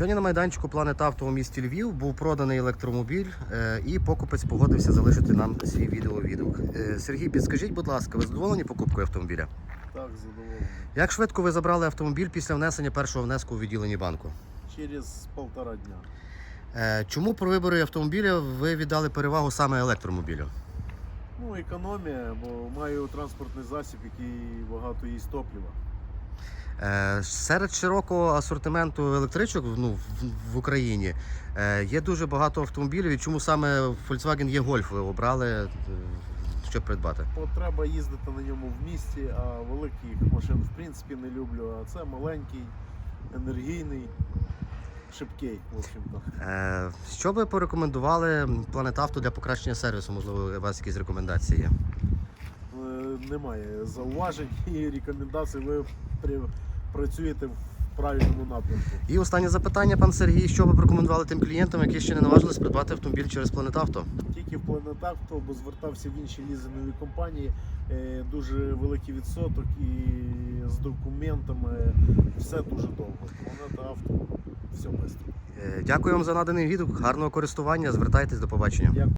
Сьогодні на майданчику Планет Авто у місті Львів був проданий електромобіль, е, і покупець погодився залишити нам свій відеовідгук. Е, Сергій, підскажіть, будь ласка, ви задоволені покупкою автомобіля? Так, задоволений. Як швидко ви забрали автомобіль після внесення першого внеску у відділенні банку? Через полтора дня. Е, Чому при виборі автомобіля ви віддали перевагу саме електромобілю? Ну, економія, бо маю транспортний засіб, який багато їсть топлива. Е, Серед широкого асортименту електричок ну, в, Україні е, є дуже багато автомобілів. І чому саме Volkswagen E-Golf ви обрали, е, щоб придбати? Потреба їздити на ньому в місті, а великих машин в принципі не люблю. А це маленький, енергійний, шибкий, в общем-то. Е, Що би порекомендували Планет Авто для покращення сервісу? Можливо, у вас якісь рекомендації є? Е, Немає зауважень і рекомендацій. Ви працюєте в правильному напрямку. І останнє запитання, пан Сергій. Що ви порекомендували тим клієнтам, які ще не наважились придбати автомобіль через Планет Авто? Тільки в Планетавто, бо звертався в інші лізингові компанії. е, Дуже великий відсоток і з документами все дуже довго. Планета авто все швидко. Е, Дякую вам за наданий відгук. Гарного користування. Звертайтесь до побачення. Дякую.